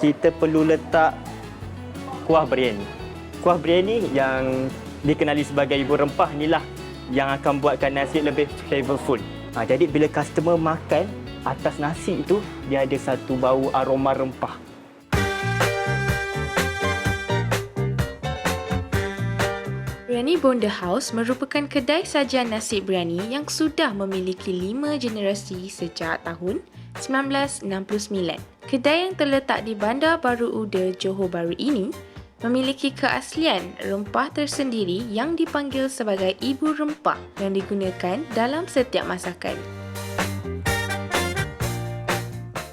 kita perlu letak kuah biryani. Kuah biryani yang dikenali sebagai ibu rempah inilah yang akan buatkan nasi lebih flavorful. Ha, jadi bila customer makan atas nasi itu dia ada satu bau aroma rempah. Biryani Bonda House merupakan kedai sajian nasi biryani yang sudah memiliki lima generasi sejak tahun 1969. Kedai yang terletak di Bandar Baru Uda, Johor Bahru ini memiliki keaslian rempah tersendiri yang dipanggil sebagai ibu rempah yang digunakan dalam setiap masakan.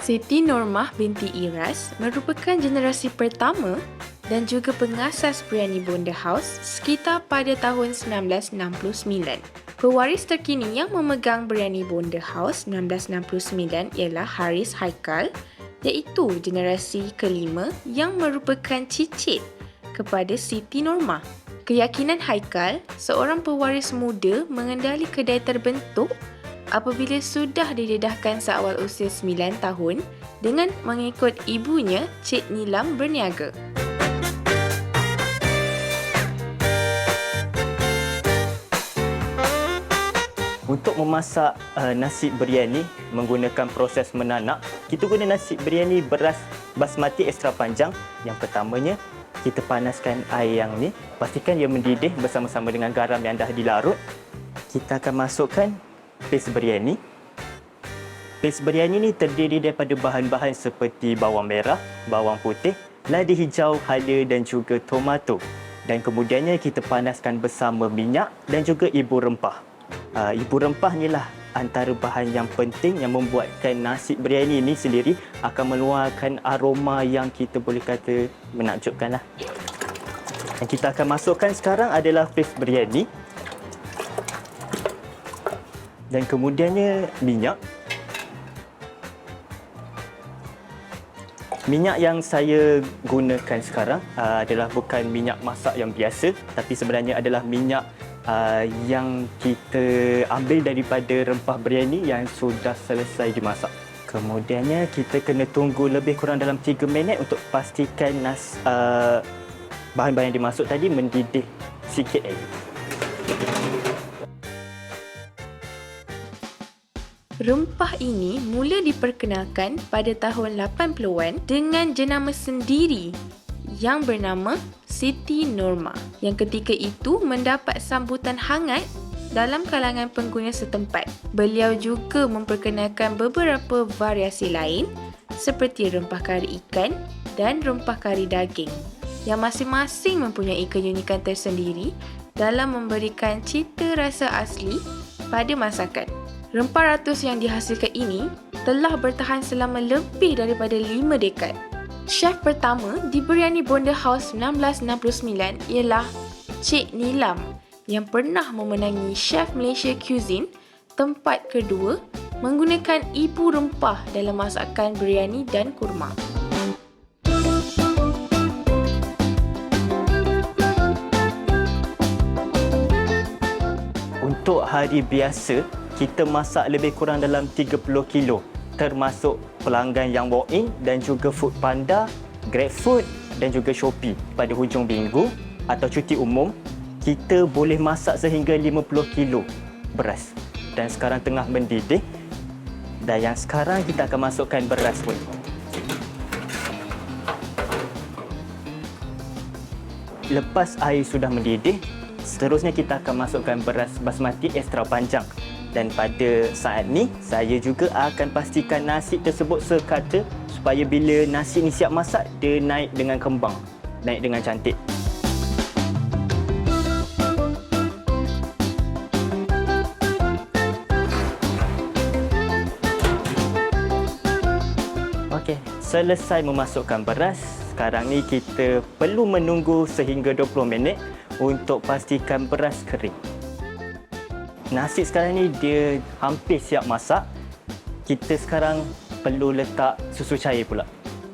Siti Normah binti Iras merupakan generasi pertama dan juga pengasas Biryani Bonda House sekitar pada tahun 1969. Pewaris terkini yang memegang Biryani Bonda House 1969 ialah Haris Haikal iaitu generasi kelima yang merupakan cicit kepada Siti Normah. Keyakinan Haikal, seorang pewaris muda mengendali kedai terbentuk apabila sudah didedahkan seawal usia 9 tahun dengan mengikut ibunya Cik Nilam berniaga. Memasak uh, nasi biryani menggunakan proses menanak, kita guna nasi biryani beras basmati ekstra panjang. Yang pertamanya, kita panaskan air yang ni. Pastikan ia mendidih bersama-sama dengan garam yang dah dilarut. Kita akan masukkan paste biryani. Paste biryani ni terdiri daripada bahan-bahan seperti bawang merah, bawang putih, lada hijau, hala dan juga tomato. Dan kemudiannya kita panaskan bersama minyak dan juga ibu rempah. Uh, ibu rempah ni lah antara bahan yang penting yang membuatkan nasi biryani ini sendiri akan mengeluarkan aroma yang kita boleh kata menakjubkan lah. Yang kita akan masukkan sekarang adalah paste biryani. Dan kemudiannya minyak. Minyak yang saya gunakan sekarang uh, adalah bukan minyak masak yang biasa tapi sebenarnya adalah minyak uh, yang kita ambil daripada rempah biryani yang sudah selesai dimasak. Kemudiannya kita kena tunggu lebih kurang dalam 3 minit untuk pastikan nas, uh, bahan-bahan yang dimasuk tadi mendidih sikit air. Rempah ini mula diperkenalkan pada tahun 80-an dengan jenama sendiri yang bernama Siti Norma yang ketika itu mendapat sambutan hangat dalam kalangan pengguna setempat. Beliau juga memperkenalkan beberapa variasi lain seperti rempah kari ikan dan rempah kari daging yang masing-masing mempunyai keunikan tersendiri dalam memberikan cita rasa asli pada masakan. Rempah ratus yang dihasilkan ini telah bertahan selama lebih daripada 5 dekad. Chef pertama di Biryani Bonda House 1969 ialah Cik Nilam yang pernah memenangi Chef Malaysia Cuisine tempat kedua menggunakan ibu rempah dalam masakan biryani dan kurma. Untuk hari biasa, kita masak lebih kurang dalam 30 kilo termasuk pelanggan yang walk-in dan juga Food Panda, GrabFood dan juga Shopee. Pada hujung minggu atau cuti umum, kita boleh masak sehingga 50 kilo beras. Dan sekarang tengah mendidih. Dan yang sekarang kita akan masukkan beras pun. Lepas air sudah mendidih, seterusnya kita akan masukkan beras basmati ekstra panjang. Dan pada saat ni, saya juga akan pastikan nasi tersebut sekata supaya bila nasi ni siap masak, dia naik dengan kembang. Naik dengan cantik. Okey, selesai memasukkan beras. Sekarang ni kita perlu menunggu sehingga 20 minit untuk pastikan beras kering. Nasi sekarang ni dia hampir siap masak. Kita sekarang perlu letak susu cair pula.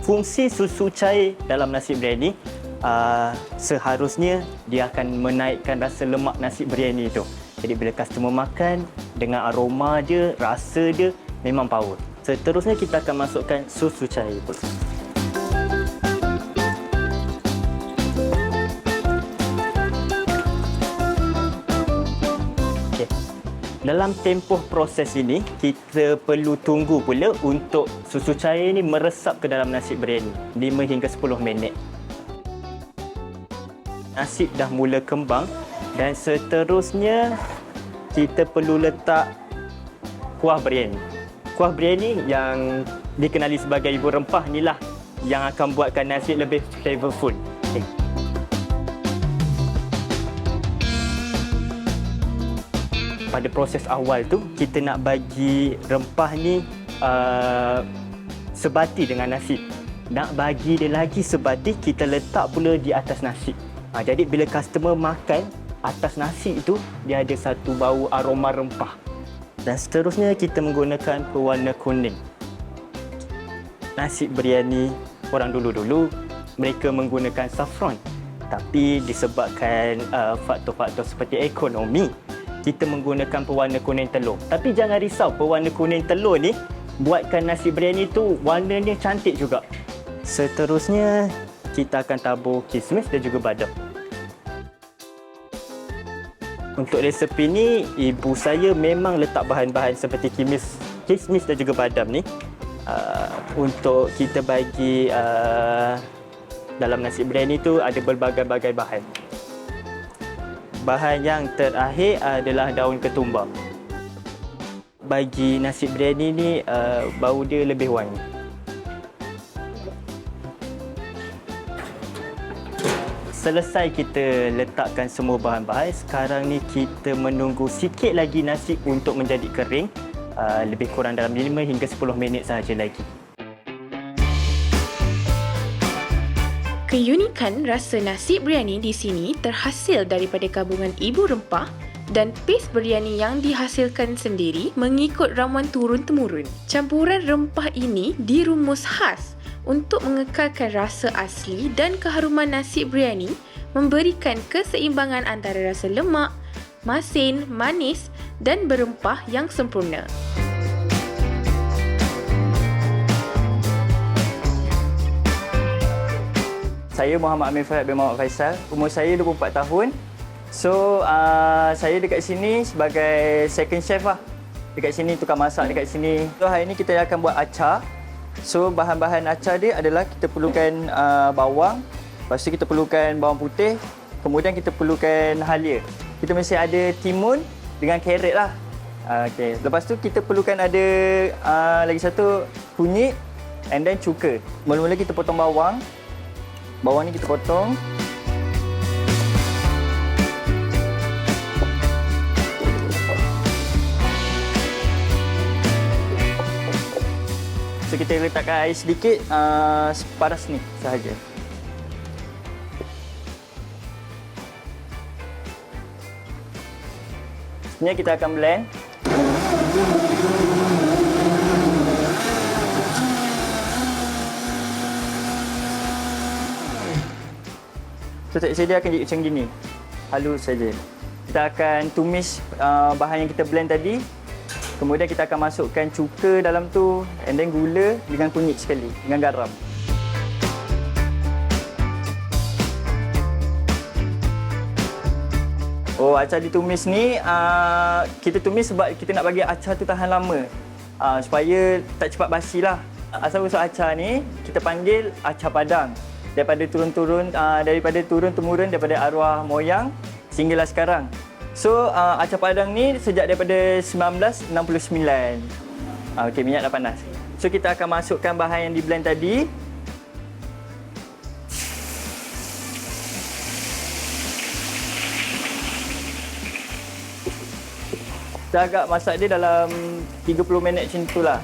Fungsi susu cair dalam nasi biryani uh, seharusnya dia akan menaikkan rasa lemak nasi biryani itu. Jadi bila customer makan dengan aroma dia, rasa dia memang power. Seterusnya kita akan masukkan susu cair pula. Dalam tempoh proses ini, kita perlu tunggu pula untuk susu cair ini meresap ke dalam nasi biryani 5 hingga 10 minit. Nasi dah mula kembang dan seterusnya kita perlu letak kuah biryani. Kuah biryani yang dikenali sebagai ibu rempah inilah yang akan buatkan nasi lebih flavorful. Pada proses awal tu kita nak bagi rempah ni uh, sebati dengan nasi. Nak bagi dia lagi sebati kita letak pula di atas nasi. Ha, jadi bila customer makan atas nasi itu dia ada satu bau aroma rempah. Dan seterusnya kita menggunakan pewarna kuning. Nasi biryani orang dulu-dulu mereka menggunakan saffron. Tapi disebabkan uh, faktor-faktor seperti ekonomi, kita menggunakan pewarna kuning telur. Tapi jangan risau, pewarna kuning telur ni buatkan nasi biryani tu warnanya cantik juga. Seterusnya, kita akan tabur kismis dan juga badam. Untuk resepi ni, ibu saya memang letak bahan-bahan seperti kimis, kismis dan juga badam ni uh, untuk kita bagi uh, dalam nasi biryani tu ada berbagai-bagai bahan. Bahan yang terakhir adalah daun ketumbar. Bagi nasi biryani ni uh, bau dia lebih wangi. Selesai kita letakkan semua bahan-bahan, sekarang ni kita menunggu sikit lagi nasi untuk menjadi kering. Uh, lebih kurang dalam 5 hingga 10 minit sahaja lagi. Keunikan rasa nasi biryani di sini terhasil daripada gabungan ibu rempah dan paste biryani yang dihasilkan sendiri mengikut ramuan turun-temurun. Campuran rempah ini dirumus khas untuk mengekalkan rasa asli dan keharuman nasi biryani memberikan keseimbangan antara rasa lemak, masin, manis dan berempah yang sempurna. Saya Muhammad Amir Farhad bin Muhammad Faisal. Umur saya 24 tahun. So, uh, saya dekat sini sebagai second chef lah. Dekat sini, tukar masak dekat sini. So, hari ini kita akan buat acar. So, bahan-bahan acar dia adalah kita perlukan uh, bawang. Lepas tu kita perlukan bawang putih. Kemudian kita perlukan halia. Kita mesti ada timun dengan carrot lah. Uh, okay. Lepas tu kita perlukan ada uh, lagi satu kunyit and then cuka. Mula-mula kita potong bawang. Bawang ni kita potong. So kita letakkan air sedikit uh, separas ni sahaja. Sebenarnya kita akan blend. So tekstur dia akan jadi macam gini. Halus saja. Kita akan tumis uh, bahan yang kita blend tadi. Kemudian kita akan masukkan cuka dalam tu and then gula dengan kunyit sekali dengan garam. Oh, acar ditumis ni uh, kita tumis sebab kita nak bagi acar tu tahan lama. Uh, supaya tak cepat basi lah. Asal usul acar ni kita panggil acar padang. Daripada turun-turun uh, daripada turun temurun daripada arwah moyang sehinggalah sekarang. So uh, acar padang ni sejak daripada 1969. Uh, Okey, minyak dah panas. So kita akan masukkan bahan yang di blend tadi. Kita agak masak dia dalam 30 minit macam tu lah.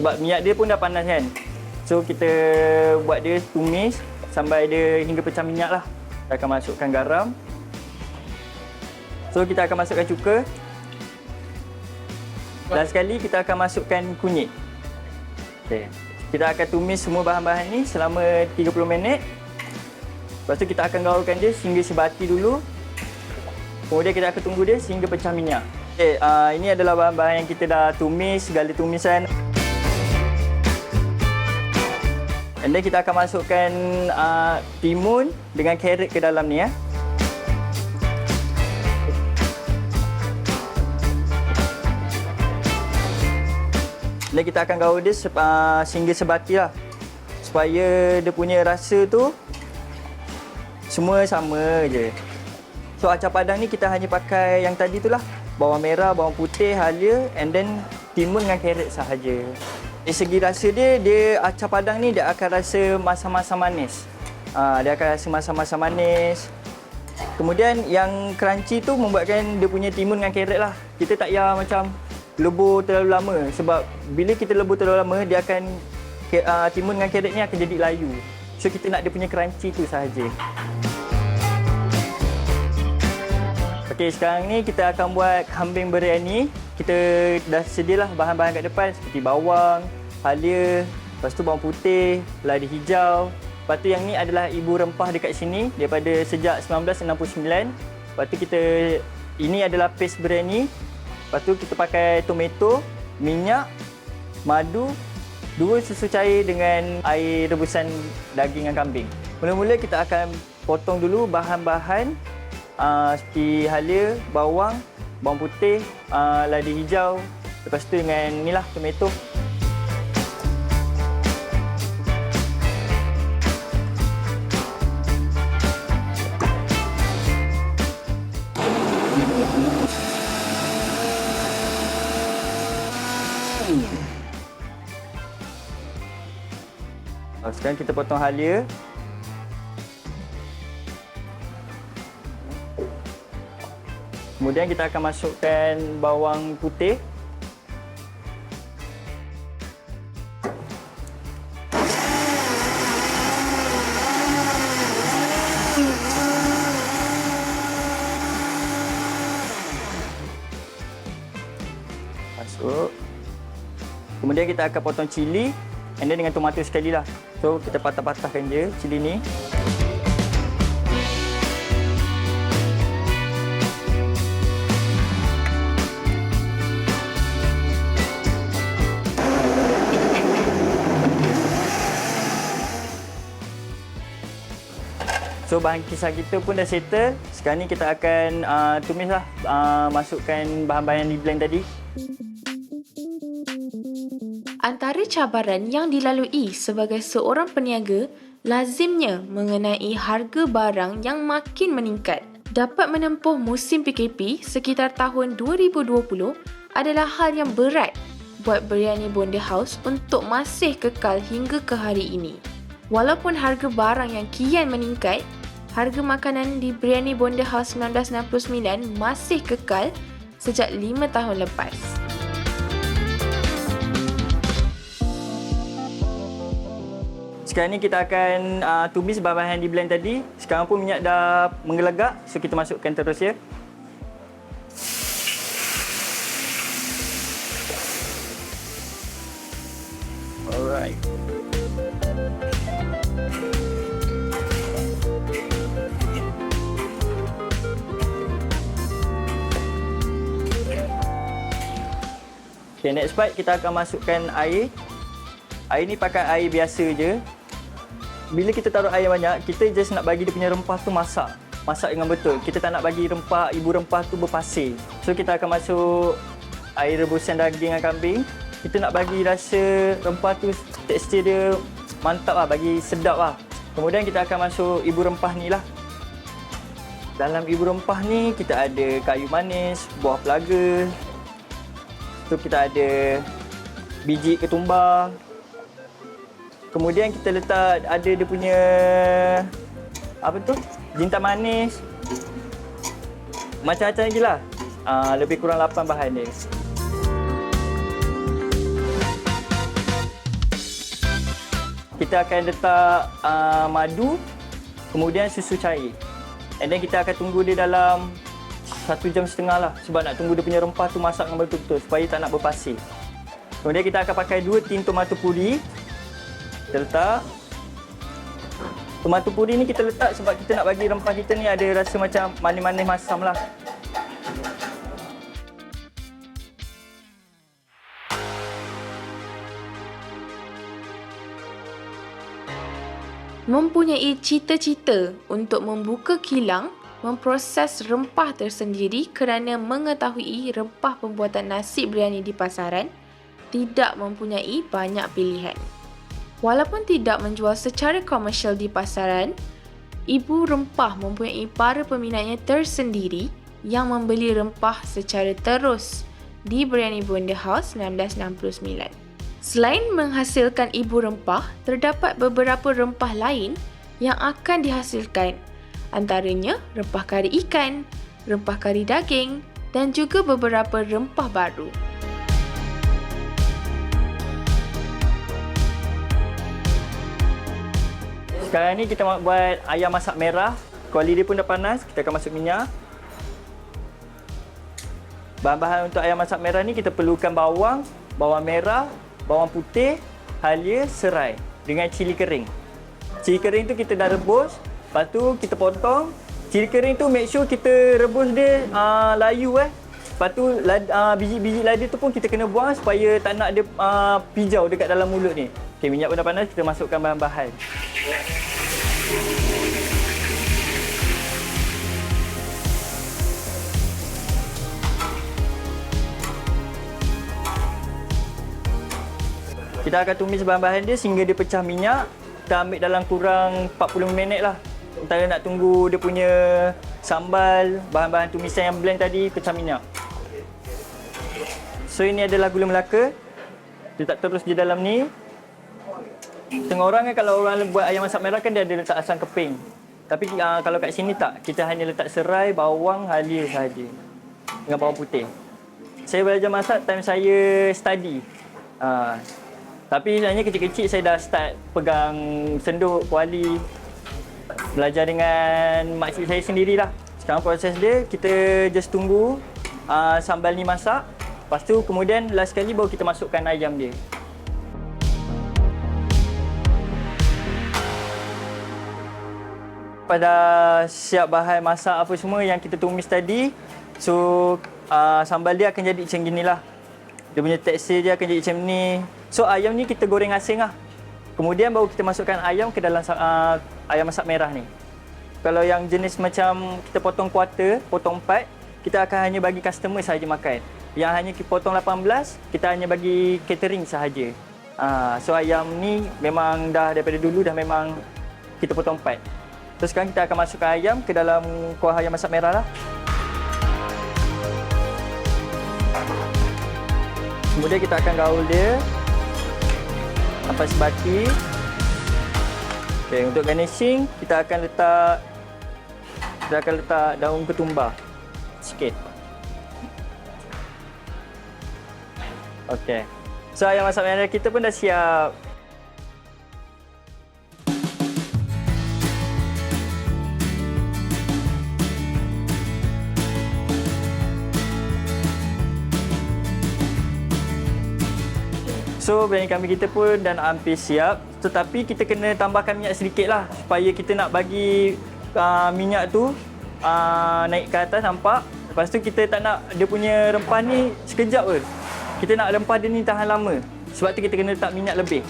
Sebab minyak dia pun dah panas kan. So kita buat dia tumis sampai dia hingga pecah minyak lah. Kita akan masukkan garam. So kita akan masukkan cuka. Last sekali kita akan masukkan kunyit. Okay. Kita akan tumis semua bahan-bahan ni selama 30 minit. Lepas tu kita akan gaulkan dia sehingga sebati dulu. Kemudian kita akan tunggu dia sehingga pecah minyak. Okay, uh, ini adalah bahan-bahan yang kita dah tumis, segala tumisan. And then kita akan masukkan uh, timun dengan carrot ke dalam ni ya. Dan kita akan gaul dia sepa, uh, sehingga sebati lah. Supaya dia punya rasa tu semua sama je. So acar padang ni kita hanya pakai yang tadi tu lah. Bawang merah, bawang putih, halia and then timun dengan carrot sahaja. Dari segi rasa dia, dia acah padang ni dia akan rasa masam-masam manis. Uh, dia akan rasa masam-masam manis. Kemudian yang crunchy tu membuatkan dia punya timun dengan carrot lah. Kita tak payah macam lebur terlalu lama sebab bila kita lebur terlalu lama dia akan uh, timun dengan carrot ni akan jadi layu. So kita nak dia punya crunchy tu sahaja. Okey, sekarang ni kita akan buat kambing biryani. Kita dah sedialah bahan-bahan kat depan seperti bawang, halia, lepas tu bawang putih, lada hijau. Lepas tu yang ni adalah ibu rempah dekat sini daripada sejak 1969. Lepas tu kita ini adalah paste biryani. Lepas tu kita pakai tomato, minyak, madu, dua susu cair dengan air rebusan daging dan kambing. Mula-mula kita akan potong dulu bahan-bahan uh, seperti halia, bawang, bawang putih, uh, lada hijau. Lepas tu dengan ni lah tomato. Uh, Sekarang kita potong halia. Kemudian kita akan masukkan bawang putih. Masuk. Kemudian kita akan potong cili and then dengan tomato sekali lah. So kita patah-patahkan je cili ni. So bahan kisar kita pun dah settle. Sekarang ni kita akan uh, tumis lah. Uh, masukkan bahan-bahan yang di blend tadi. Antara cabaran yang dilalui sebagai seorang peniaga lazimnya mengenai harga barang yang makin meningkat. Dapat menempuh musim PKP sekitar tahun 2020 adalah hal yang berat buat Biryani Bonda House untuk masih kekal hingga ke hari ini. Walaupun harga barang yang kian meningkat, harga makanan di Biryani Bonda House 1969 masih kekal sejak 5 tahun lepas. Sekarang ni kita akan uh, tumis bahan-bahan di blend tadi. Sekarang pun minyak dah menggelegak. So kita masukkan terus ya. Alright. Okay, next part kita akan masukkan air. Air ni pakai air biasa je. Bila kita taruh air banyak, kita just nak bagi dia punya rempah tu masak. Masak dengan betul. Kita tak nak bagi rempah, ibu rempah tu berpasir. So kita akan masuk air rebusan daging dan kambing. Kita nak bagi rasa rempah tu tekstur dia mantap lah, bagi sedap lah. Kemudian kita akan masuk ibu rempah ni lah. Dalam ibu rempah ni kita ada kayu manis, buah pelaga. Tu kita ada biji ketumbar, Kemudian kita letak ada dia punya apa tu? Jintan manis. Macam-macam lagi lah. Uh, lebih kurang 8 bahan dia. Kita akan letak uh, madu, kemudian susu cair. And then kita akan tunggu dia dalam satu jam setengah lah sebab nak tunggu dia punya rempah tu masak dengan betul-betul supaya tak nak berpasir. Kemudian kita akan pakai dua tin tomato puri. Kita letak. Tomato puri ni kita letak sebab kita nak bagi rempah kita ni ada rasa macam manis-manis masam lah. Mempunyai cita-cita untuk membuka kilang memproses rempah tersendiri kerana mengetahui rempah pembuatan nasi biryani di pasaran tidak mempunyai banyak pilihan. Walaupun tidak menjual secara komersial di pasaran, Ibu Rempah mempunyai para peminatnya tersendiri yang membeli rempah secara terus di Biryani Bonda House 1969. Selain menghasilkan Ibu Rempah, terdapat beberapa rempah lain yang akan dihasilkan antaranya rempah kari ikan, rempah kari daging dan juga beberapa rempah baru. Sekarang ni kita nak buat ayam masak merah. Kuali dia pun dah panas, kita akan masuk minyak. Bahan-bahan untuk ayam masak merah ni kita perlukan bawang, bawang merah, bawang putih, halia, serai dengan cili kering. Cili kering tu kita dah rebus, lepas tu kita potong. Cili kering tu make sure kita rebus dia uh, layu eh. Lepas tu uh, biji-biji lada tu pun kita kena buang supaya tak nak dia uh, pijau dekat dalam mulut ni. Okey, minyak pun dah panas, kita masukkan bahan-bahan. Kita akan tumis bahan-bahan dia sehingga dia pecah minyak. Kita ambil dalam kurang 40 minit lah. Antara nak tunggu dia punya sambal, bahan-bahan tumisan yang blend tadi pecah minyak. So ini adalah gula melaka. Dia tak terus di dalam ni. Setengah orang kan kalau orang buat ayam masak merah kan dia ada letak asam keping. Tapi uh, kalau kat sini tak. Kita hanya letak serai, bawang, halia sahaja. Dengan bawang putih. Saya belajar masak time saya study. Uh, tapi sebenarnya kecil-kecil saya dah start pegang senduk, kuali. Belajar dengan makcik saya sendirilah. Sekarang proses dia, kita just tunggu uh, sambal ni masak. Lepas tu kemudian last sekali baru kita masukkan ayam dia. Pada siap bahan masak apa semua yang kita tumis tadi. So uh, sambal dia akan jadi macam gini lah. Dia punya tekstur dia akan jadi macam ni. So ayam ni kita goreng asing lah. Kemudian baru kita masukkan ayam ke dalam uh, ayam masak merah ni. Kalau yang jenis macam kita potong kuarter, potong empat, kita akan hanya bagi customer sahaja makan. Yang hanya kita potong 18, kita hanya bagi catering sahaja. Uh, so ayam ni memang dah daripada dulu dah memang kita potong empat. So sekarang kita akan masukkan ayam ke dalam kuah ayam masak merah lah. Kemudian kita akan gaul dia sampai sebati. Okay, untuk garnishing kita akan letak kita akan letak daun ketumbar sikit. Okey. So ayam masak merah kita pun dah siap. So biryani kambing kita pun dah hampir siap. Tetapi kita kena tambahkan minyak sedikit lah Supaya kita nak bagi uh, minyak tu uh, naik ke atas nampak? Lepas tu kita tak nak dia punya rempah ni sekejap pun. Kita nak rempah dia ni tahan lama. Sebab tu kita kena letak minyak lebih.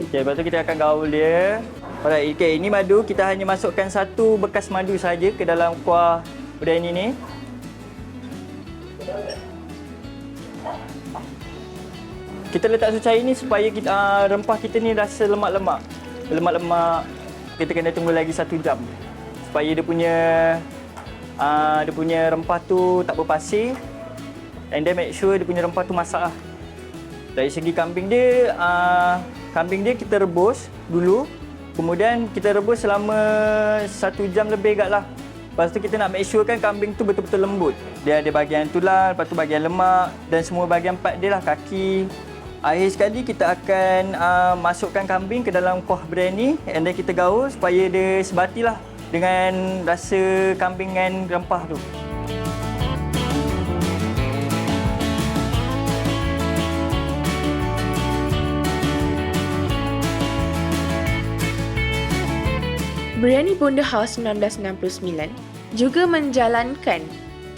Okay, lepas tu kita akan gaul dia. Alright, okay, ini madu kita hanya masukkan satu bekas madu saja ke dalam kuah biryani ni Kita letak sucai ni supaya kita, uh, rempah kita ni rasa lemak-lemak. Lemak-lemak. Kita kena tunggu lagi satu jam. Supaya dia punya uh, dia punya rempah tu tak berpasir. And then make sure dia punya rempah tu masak lah. Dari segi kambing dia, uh, kambing dia kita rebus dulu. Kemudian kita rebus selama satu jam lebih agak lah. Lepas tu kita nak make sure kan kambing tu betul-betul lembut. Dia ada bahagian tulang, lepas tu bahagian lemak dan semua bahagian part dia lah, kaki, Akhir sekali kita akan uh, masukkan kambing ke dalam kuah biryani and then kita gaul supaya dia sebatilah dengan rasa kambing dan rempah tu. Biryani Bonda House 1969 juga menjalankan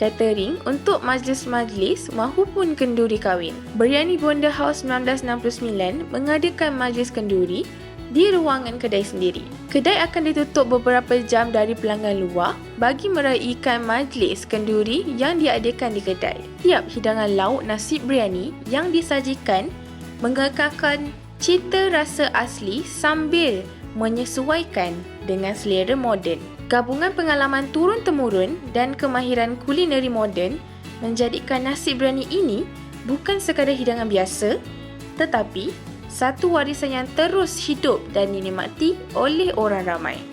catering untuk majlis-majlis mahupun kenduri kahwin. Biryani Bonda House 1969 mengadakan majlis kenduri di ruangan kedai sendiri. Kedai akan ditutup beberapa jam dari pelanggan luar bagi meraihkan majlis kenduri yang diadakan di kedai. Tiap hidangan lauk nasi biryani yang disajikan mengekalkan cita rasa asli sambil menyesuaikan dengan selera moden. Gabungan pengalaman turun-temurun dan kemahiran kulineri moden menjadikan nasi biryani ini bukan sekadar hidangan biasa tetapi satu warisan yang terus hidup dan dinikmati oleh orang ramai.